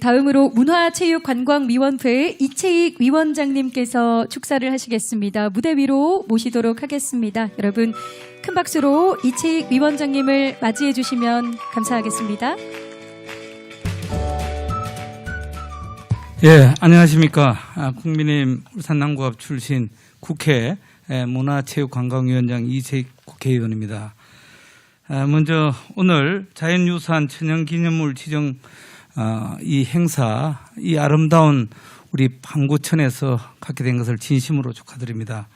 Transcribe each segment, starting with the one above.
다음으로 문화체육관광위원회 이채익 위원장님께서 축사를 하시겠습니다. 무대 위로 모시도록 하겠습니다. 여러분 큰 박수로 이채익 위원장님을 맞이해 주시면 감사하겠습니다. 예, 안녕하십니까. 아, 국민의힘 울산남구갑 출신 국회 에, 문화체육관광위원장 이재익 국회의원입니다. 아, 먼저 오늘 자연유산 천연기념물 지정 아, 이 행사, 이 아름다운 우리 방구천에서 갖게 된 것을 진심으로 축하드립니다.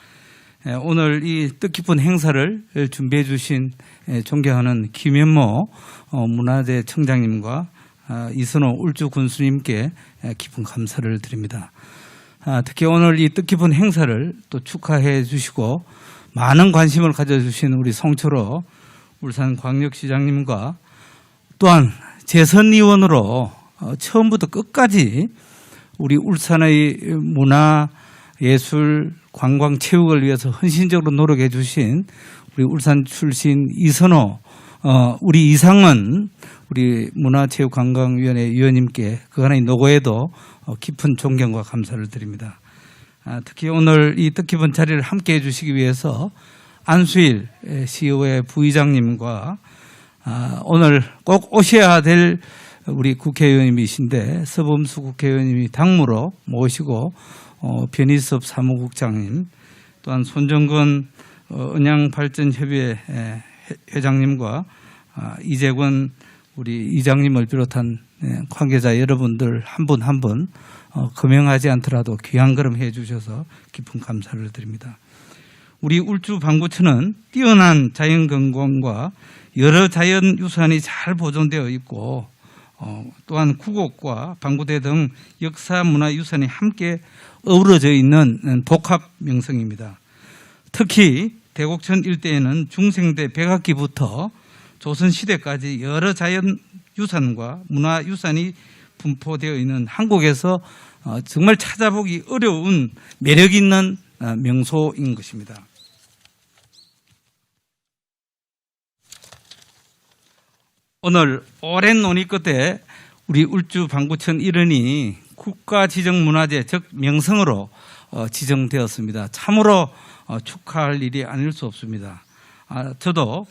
에, 오늘 이 뜻깊은 행사를 준비해 주신 에, 존경하는 김현모 어, 문화재 청장님과 아, 이선호 울주 군수님께 에, 깊은 감사를 드립니다. 아, 특히 오늘 이 뜻깊은 행사를 또 축하해 주시고 많은 관심을 가져주신 우리 송철호 울산광역시장님과 또한 재선 의원으로 어, 처음부터 끝까지 우리 울산의 문화, 예술, 관광, 체육을 위해서 헌신적으로 노력해 주신 우리 울산 출신 이선호, 어, 우리 이상은 우리 문화체육관광위원회 위원님께 그간의 노고에도 어, 깊은 존경과 감사를 드립니다. 아, 특히 오늘 이 뜻깊은 자리를 함께 해주시기 위해서 안수일 CEO의 부의장님과 아, 오늘 꼭 오셔야 될 우리 국회의원님이신데 서범수 국회의원님이 당무로 모시고 어, 변희섭 사무국장님 또한 손정근 어, 은양발전협의회 회장님과 아, 이재권 우리 이장님을 비롯한 예, 관계자 여러분들 한 분 한분 어, 금명하지 않더라도 귀한 걸음 해주셔서 깊은 감사를 드립니다. 우리 울주 방구천은 뛰어난 자연 건강과 여러 자연 유산이 잘 보존되어 있고 어, 또한 구곡과 방구대 등 역사 문화 유산이 함께 어우러져 있는 음, 복합 명성입니다. 특히 대곡천 일대에는 중생대 백악기부터 조선 시대까지 여러 자연 유산과 문화 유산이 분포되어 있는 한국에서 어, 정말 찾아보기 어려운 매력 있는 어, 명소인 것입니다. 오늘 오랜 논의 끝에 우리 울주 방구천 일원이 국가 지정 문화재 즉 명성으로 어, 지정되었습니다. 참으로 어, 축하할 일이 아닐 수 없습니다. 아, 저도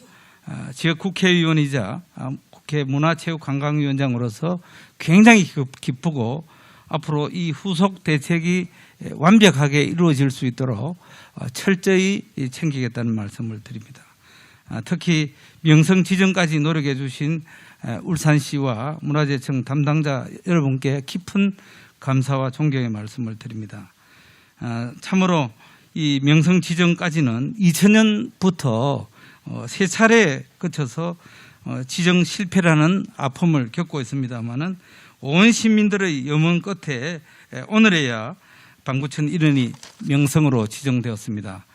아, 지역 국회의원이자 아, 국회 문화체육관광위원장으로서 굉장히 기- 기쁘고 앞으로 이 후속 대책이 에, 완벽하게 이루어질 수 있도록 어, 철저히 이, 챙기겠다는 말씀을 드립니다. 아, 특히 명성 지정까지 노력해 주신 에, 울산시와 문화재청 담당자 여러분께 깊은 감사와 존경의 말씀을 드립니다. 아, 참으로 이 명성 지정까지는 2000년부터 어, 세 차례 거쳐서 어, 지정 실패라는 아픔을 겪고 있습니다만은 온 시민들의 염원 끝에 에, 오늘에야 방구천 일원이 명성으로 지정되었습니다.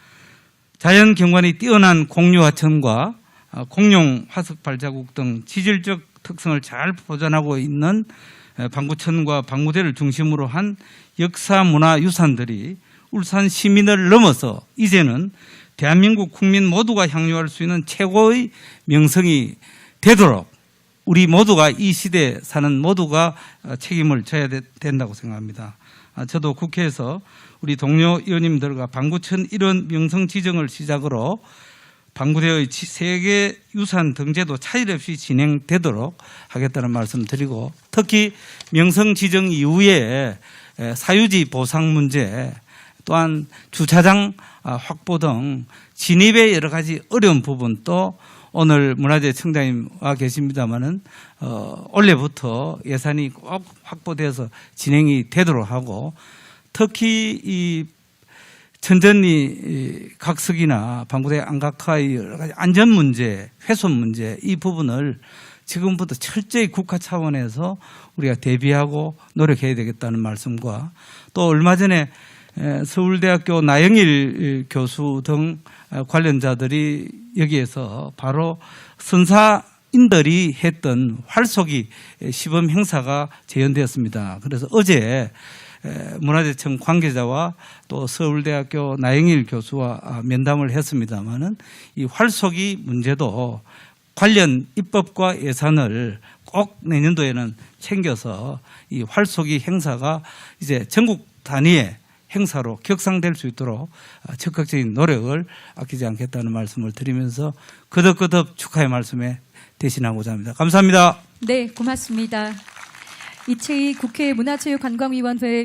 자연 경관이 뛰어난 공유하천과 어, 공룡 화석 발자국 등 지질적 특성을 잘 보존하고 있는 에, 방구천과 방구대를 중심으로 한 역사 문화 유산들이 울산 시민을 넘어서 이제는 대한민국 국민 모두가 향유할 수 있는 최고의 명성이 되도록 우리 모두가 이 시대에 사는 모두가 어, 책임을 져야 되- 된다고 생각합니다. 아, 저도 국회에서 우리 동료 의원님들과 방구천 일원 명성 지정을 시작으로 방구대의 지- 세계 유산 등재도 차질 없이 진행되도록 하겠다는 말씀 드리고 특히 명성 지정 이후에 에, 사유지 보상 문제 또한 주차장 아, 확보 등 진입의 여러 가지 어려운 부분도 오늘 문화재 청장님 와 계십니다마는 어, 올해부터 예산이 꼭 확보돼서 진행이 되도록 하고 특히 이 천전리 이 각석이나 방구대 안각화의 여러 가지 안전 문제, 훼손 문제 이 부분을 지금부터 철저히 국가 차원에서 우리가 대비하고 노력해야 되겠다는 말씀과 또 얼마 전에 에, 서울대학교 나영일 교수 등 어, 관련자들이 여기에서 바로 선사인들이 했던 활쏘기 시범 행사가 재현되었습니다. 그래서 어제 에, 문화재청 관계자와 또 서울대학교 나영일 교수와 아, 면담을 했습니다마는 이 활쏘기 문제도 관련 입법과 예산을 꼭 내년도에는 챙겨서 이 활쏘기 행사가 이제 전국 단위의 행사로 격상될 수 있도록 어, 적극적인 노력을 아끼지 않겠다는 말씀을 드리면서 거듭거듭 축하의 말씀에 대신하고자 합니다. 감사합니다. 네, 고맙습니다. 이채희 국회 문화체육관광위원회